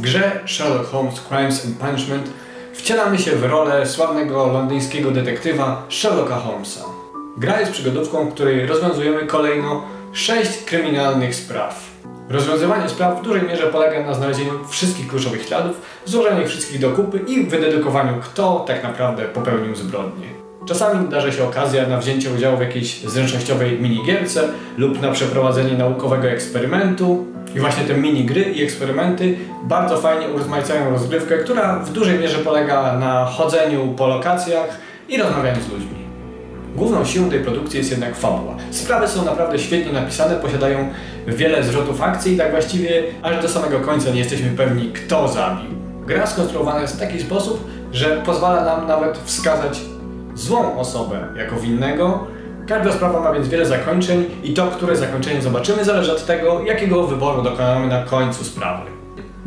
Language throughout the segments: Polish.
grze Sherlock Holmes Crimes and Punishment wcielamy się w rolę sławnego londyńskiego detektywa Sherlocka Holmesa. Gra jest przygodówką, w której rozwiązujemy kolejno sześć kryminalnych spraw. Rozwiązywanie spraw w dużej mierze polega na znalezieniu wszystkich kluczowych śladów, złożeniu ich wszystkich do kupy i wydedukowaniu, kto tak naprawdę popełnił zbrodnię. Czasami darzy się okazja na wzięcie udziału w jakiejś zręcznościowej minigierce lub na przeprowadzenie naukowego eksperymentu. I właśnie te minigry i eksperymenty bardzo fajnie urozmaicają rozgrywkę, która w dużej mierze polega na chodzeniu po lokacjach i rozmawianiu z ludźmi. Główną siłą tej produkcji jest jednak fabuła. Sprawy są naprawdę świetnie napisane, posiadają wiele zwrotów akcji i tak właściwie aż do samego końca nie jesteśmy pewni, kto zabił. Gra skonstruowana jest w taki sposób, że pozwala nam nawet wskazać złą osobę jako winnego. Każda sprawa ma więc wiele zakończeń i to, które zakończenie zobaczymy, zależy od tego, jakiego wyboru dokonamy na końcu sprawy.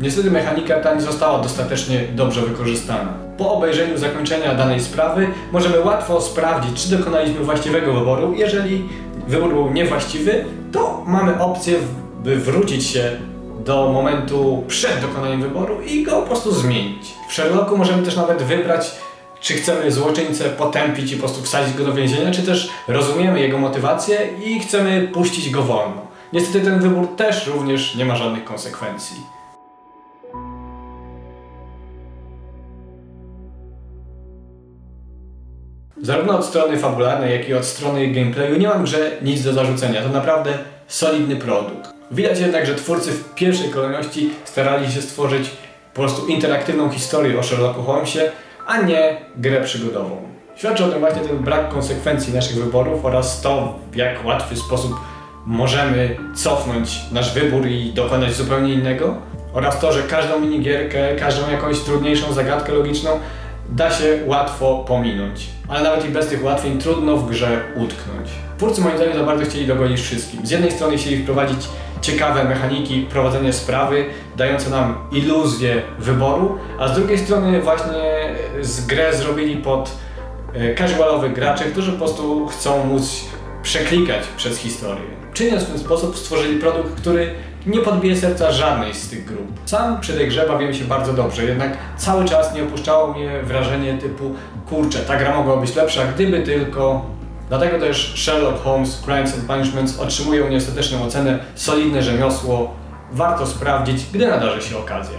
Niestety mechanika ta nie została dostatecznie dobrze wykorzystana. Po obejrzeniu zakończenia danej sprawy możemy łatwo sprawdzić, czy dokonaliśmy właściwego wyboru. Jeżeli wybór był niewłaściwy, to mamy opcję, by wrócić się do momentu przed dokonaniem wyboru i go po prostu zmienić. W Sherlocku możemy też nawet wybrać, czy chcemy złoczyńcę potępić i po prostu wsadzić go do więzienia, czy też rozumiemy jego motywację i chcemy puścić go wolno. Niestety ten wybór też również nie ma żadnych konsekwencji. Zarówno od strony fabularnej, jak i od strony gameplayu nie mam grze nic do zarzucenia. To naprawdę solidny produkt. Widać jednak, że twórcy w pierwszej kolejności starali się stworzyć po prostu interaktywną historię o Sherlocku Holmesie, a nie grę przygodową. Świadczy o tym właśnie ten brak konsekwencji naszych wyborów oraz to, w jak łatwy sposób możemy cofnąć nasz wybór i dokonać zupełnie innego. Oraz to, że każdą minigierkę, każdą jakąś trudniejszą zagadkę logiczną da się łatwo pominąć. Ale nawet i bez tych ułatwień trudno w grze utknąć. Twórcy moim zdaniem za bardzo chcieli dogonić wszystkim. Z jednej strony chcieli wprowadzić ciekawe mechaniki prowadzenia sprawy, dające nam iluzję wyboru, a z drugiej strony właśnie z grę zrobili pod e, casualowych graczy, którzy po prostu chcą móc przeklikać przez historię. Czyniąc w ten sposób stworzyli produkt, który nie podbije serca żadnej z tych grup. Sam przy tej grze bawiłem się bardzo dobrze, jednak cały czas nie opuszczało mnie wrażenie typu kurczę, ta gra mogła być lepsza, gdyby tylko... Dlatego też Sherlock Holmes Crimes and Punishments otrzymuje u mnie ostateczną ocenę solidne rzemiosło, warto sprawdzić, gdy nadarzy się okazja.